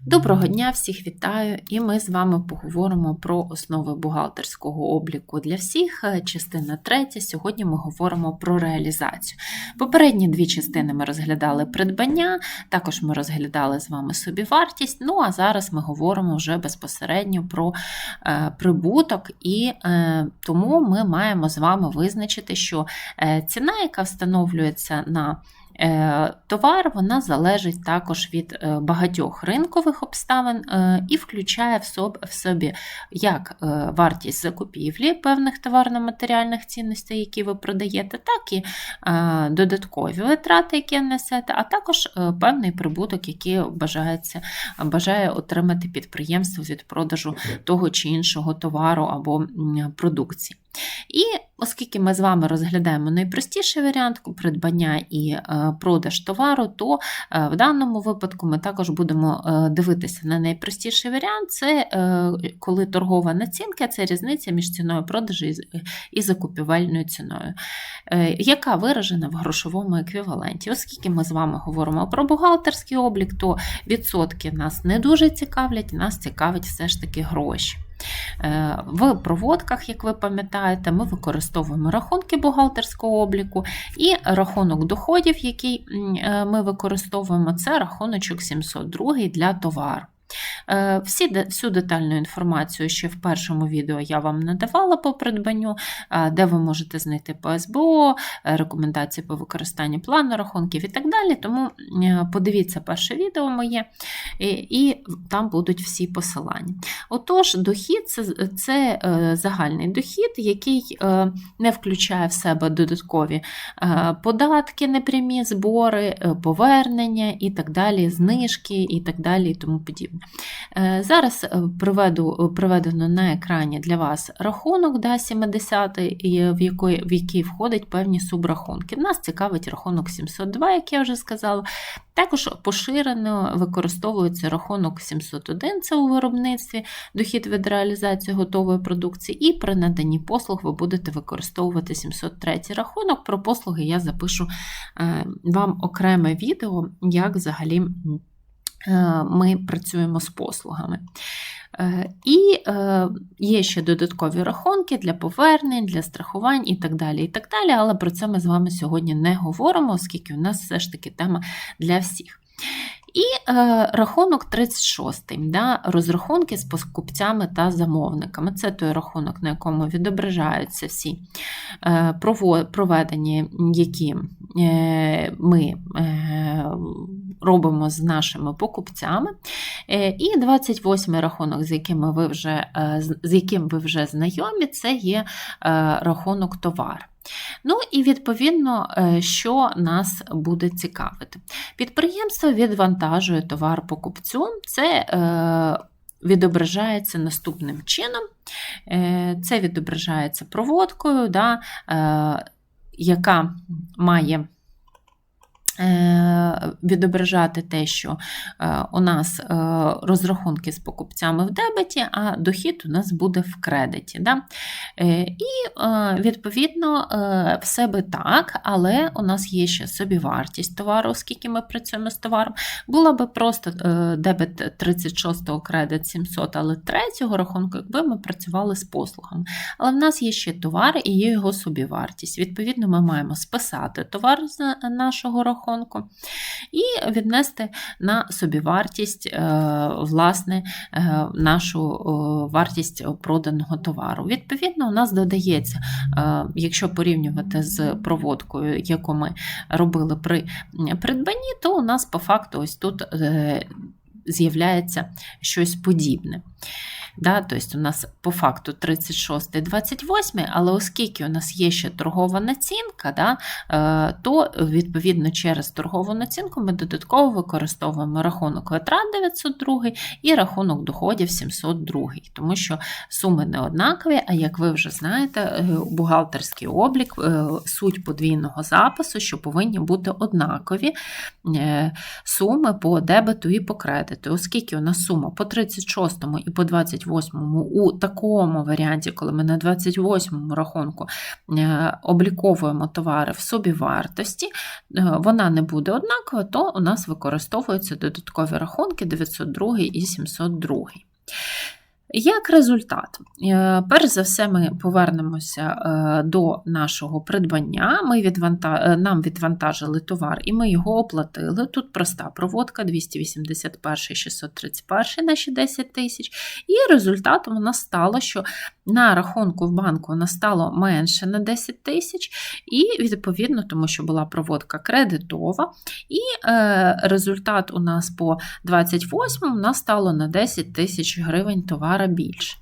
Доброго дня, всіх вітаю! І ми з вами поговоримо про основи бухгалтерського обліку для всіх. Е, Частина третя. Сьогодні ми говоримо про реалізацію. Попередні дві частини ми розглядали придбання, також ми розглядали з вами собівартість. Ну а зараз ми говоримо вже безпосередньо про е, прибуток, і е, тому ми маємо з вами визначити, що ціна, яка встановлюється на Товар вона залежить також від е, багатьох ринкових обставин е, і включає в собі як вартість закупівлі певних товарно-матеріальних цінностей, які ви продаєте, так і додаткові витрати, які несете, а також певний прибуток, який бажається, бажає отримати підприємство від продажу того чи іншого товару або продукції. І оскільки ми з вами розглядаємо найпростіший варіант придбання і е, продаж товару, то е, в даному випадку ми також будемо е, дивитися на найпростіший варіант це коли торгова націнка це різниця між ціною продажу і закупівельною ціною, яка виражена в грошовому еквіваленті. Оскільки ми з вами говоримо про бухгалтерський облік, то відсотки нас не дуже цікавлять, нас цікавить все ж таки гроші. Е, в проводках, як ви пам'ятаєте, ми використовуємо рахунки бухгалтерського обліку і рахунок доходів, який е, ми використовуємо, це рахуночок 702 для товару. Е, всі, Всю детальну інформацію ще в першому відео я вам надавала по придбанню, е, де ви можете знайти по СБО, е, рекомендації по використанню плану рахунків і так далі. Тому подивіться перше відео моє, і там будуть всі посилання. Отож, дохід це, це загальний дохід, який не включає в себе додаткові податки, непрямі збори, повернення і так далі, знижки і так далі, і тому подібне. Е, зараз е, приведу, приведено на екрані для вас рахунок да, 70 в який, в який входять певні субрахунки. Нас цікавить рахунок 702, як я вже сказала. Також поширено використовується рахунок 701, це у виробництві, дохід від реалізації готової продукції, і при наданні послуг ви будете використовувати 703 рахунок. Про послуги я запишу е, вам окреме відео, як взагалі. Е, ми працюємо з послугами. Е, і е, є ще додаткові рахунки для повернень, для страхувань і так далі. і так далі, Але про це ми з вами сьогодні не говоримо, оскільки у нас все ж таки тема для всіх. І е, рахунок 36 да, розрахунки з покупцями та замовниками. Це той рахунок, на якому відображаються всі е, проведені, які е, ми е, робимо з нашими покупцями. Е, і 28 рахунок, з яким ви вже, е, з яким ви вже знайомі, це є е, рахунок товар. Ну і відповідно, що нас буде цікавити. Підприємство відвантажує товар покупцю, це відображається наступним чином. Це відображається проводкою, да, яка має відображати те, що е, у нас е, розрахунки з покупцями в дебеті, а дохід у нас буде в кредиті. Да? І, відповідно, все би так, але у нас є ще собівартість товару, оскільки ми працюємо з товаром. Була би просто дебет 36-го кредит 700, але третього рахунку, якби ми працювали з послугами. Але в нас є ще товар і є його собівартість. Відповідно, ми маємо списати товар з нашого рахунку рахунку, і віднести на собівартість е, власне, е, нашу вартість проданого товару. Відповідно, у нас додається, е, якщо порівнювати з проводкою, яку ми робили при придбанні, то у нас по факту ось тут з'являється щось подібне. Да? Тобто у нас по факту 36, 28, але оскільки у нас є ще торгова націнка, да, е, то відповідно через торгову націнку ми додатково використовуємо рахунок витрат 902 і рахунок доходів 702, тому що суми не однакові, а як ви вже знаєте, е, бухгалтерський облік, е, суть подвійного запису, що повинні бути однакові суми по дебету і по кредиту. Оскільки у нас сума по 36 і по 28 28-му у такому варіанті, коли ми на 28-му рахунку е, обліковуємо товари в собівартості, е, вона не буде однакова, то у нас використовуються додаткові рахунки 902 і 702. Як результат, Е, перш за все, ми повернемося е, до нашого придбання. Ми відванта... е, Нам відвантажили товар і ми його оплатили. Тут проста проводка 281, 631 наші 10 тисяч. І результатом у нас стало, що на рахунку в банку у нас стало менше на 10 тисяч, і відповідно, тому що була проводка кредитова, і результат у нас по 28 у нас стало на 10 тисяч гривень a Beach.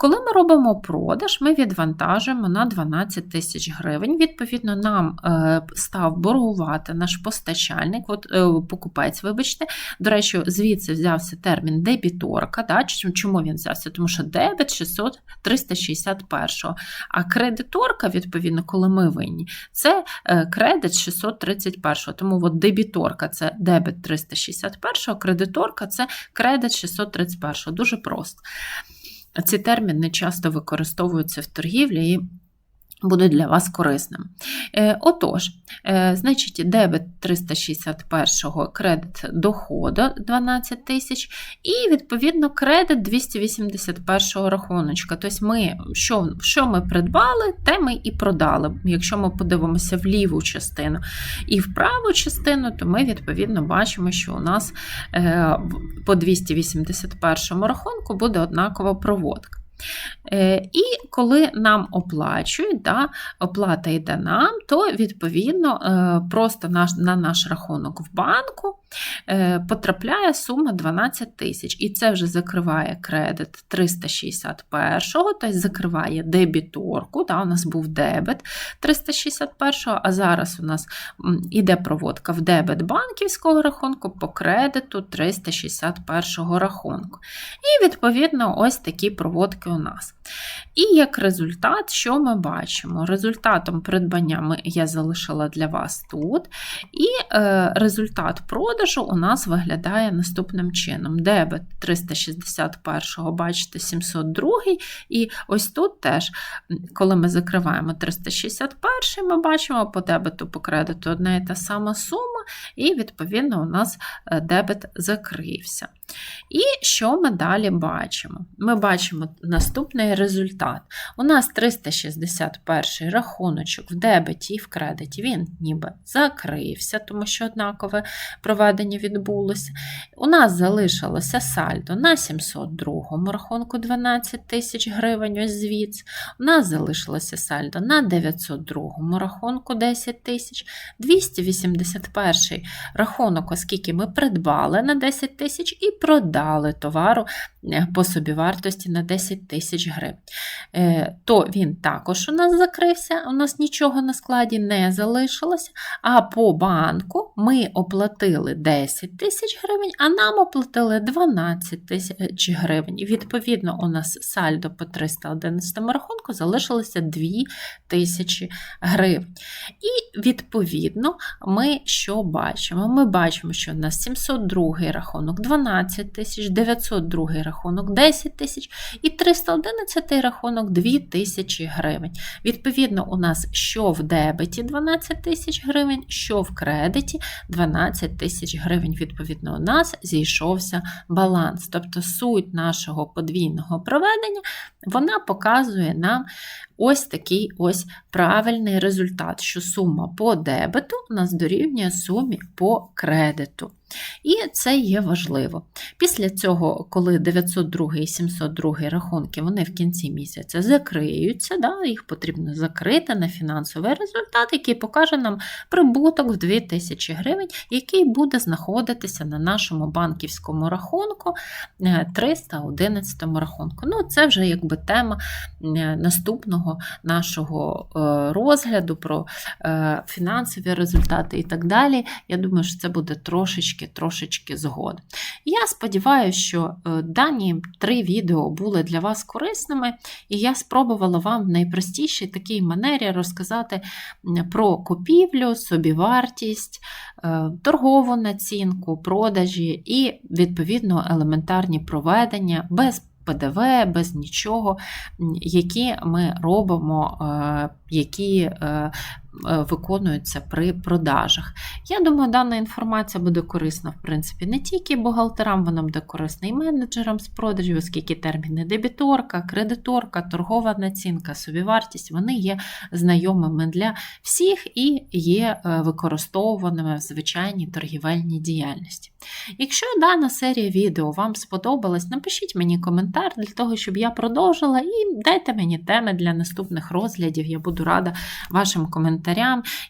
Коли ми робимо продаж, ми відвантажуємо на 12 тисяч гривень. Відповідно, нам е, став боргувати наш постачальник, от, е, покупець, вибачте. До речі, звідси взявся термін дебіторка. Да? Чому- він взявся? Тому що дебет 600 361, а кредиторка, відповідно, коли ми винні, це е, кредит 631. Тому от дебіторка це дебет 361, кредиторка це кредит 631. Дуже просто. Ці терміни часто використовуються в торгівлі і будуть для вас корисним. Е, Отож, е, значить, дебет 361 кредит доходу 12 тисяч, і, відповідно, кредит 281 рахуночка. Тобто, ми, що, що ми придбали, те ми і продали. Якщо ми подивимося в ліву частину і в праву частину, то ми, відповідно, бачимо, що у нас е, по 281 рахунку буде однакова проводка. Е, І коли нам оплачують, да, оплата йде нам, то відповідно е, просто на наш рахунок в банку е, потрапляє сума 12 тисяч. І це вже закриває кредит 361-го, тобто закриває дебіторку. Да, у нас був дебет 361-го, а зараз у нас іде проводка в дебет банківського рахунку по кредиту 361 рахунку. І, відповідно, ось такі проводки у нас. І як результат, що ми бачимо? Результатом придбання ми, я залишила для вас тут. І е, результат продажу у нас виглядає наступним чином: дебет 361, бачите, 702. І ось тут теж, коли ми закриваємо 361, ми бачимо по дебету, по кредиту одна і та сама сума, і відповідно у нас е, дебет закрився. І що ми далі бачимо? Ми бачимо наступний результат. У нас 361 рахуночок в дебеті і в кредиті, він ніби закрився, тому що однакове проведення відбулося. У нас залишилося сальдо на 702 рахунку 12 тисяч гривень, ось звідси. У нас залишилося сальдо на 902 рахунку 10 тисяч, 281 рахунок, оскільки ми придбали на 10 тисяч і продали товару е, по собівартості на 10 тисяч гривень. Е, То він також у нас закрився, у нас нічого на складі не залишилося. А по банку ми оплатили 10 тисяч гривень, а нам оплатили 12 тисяч гривень. Відповідно, у нас сальдо по 311 рахунку залишилося 2 тисячі гривень. І відповідно, ми що бачимо? Ми бачимо, що у нас 702 рахунок 12 тисяч, 902 рахунок 10 тисяч і 311 рахунок 2 тисячі гривень. Відповідно, у нас що в дебеті 12 тисяч гривень, що в кредиті 12 тисяч гривень. Відповідно, у нас зійшовся баланс. Тобто суть нашого подвійного проведення вона показує нам ось такий ось правильний результат, що сума по дебету у нас дорівнює сумі по кредиту. І це є важливо. Після цього, коли 902 і 702 рахунки вони в кінці місяця закриються, да, їх потрібно закрити на фінансовий результат, який покаже нам прибуток в 2000 гривень, який буде знаходитися на нашому банківському рахунку е, 311 рахунку. Ну, це вже якби тема е, наступного нашого е, розгляду про е, фінансові результати і так далі. Я думаю, що це буде трошечки трошечки згодом. Я сподіваюся, що е, дані три відео були для вас корисними, і я спробувала вам в найпростішій такій манері розказати про купівлю, собівартість, торгову націнку, продажі і, відповідно, елементарні проведення без ПДВ, без нічого, які ми робимо, е, які е, виконуються при продажах. Я думаю, дана інформація буде корисна, в принципі, не тільки бухгалтерам, вона буде корисна і менеджерам з продажів, оскільки терміни дебіторка, кредиторка, торгова націнка, собівартість вони є знайомими для всіх і є е, використовуваними в звичайній торгівельній діяльності. Якщо дана серія відео вам сподобалась, напишіть мені коментар для того, щоб я продовжила, і дайте мені теми для наступних розглядів. Я буду рада вашим коментарям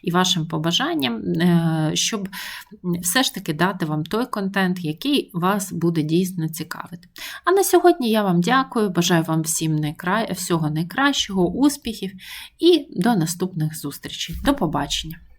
і вашим побажанням, е, щоб все ж таки дати вам той контент, який вас буде дійсно цікавити. А на сьогодні я вам дякую, бажаю вам всім всього найкращого, успіхів і до наступних зустрічей. До побачення!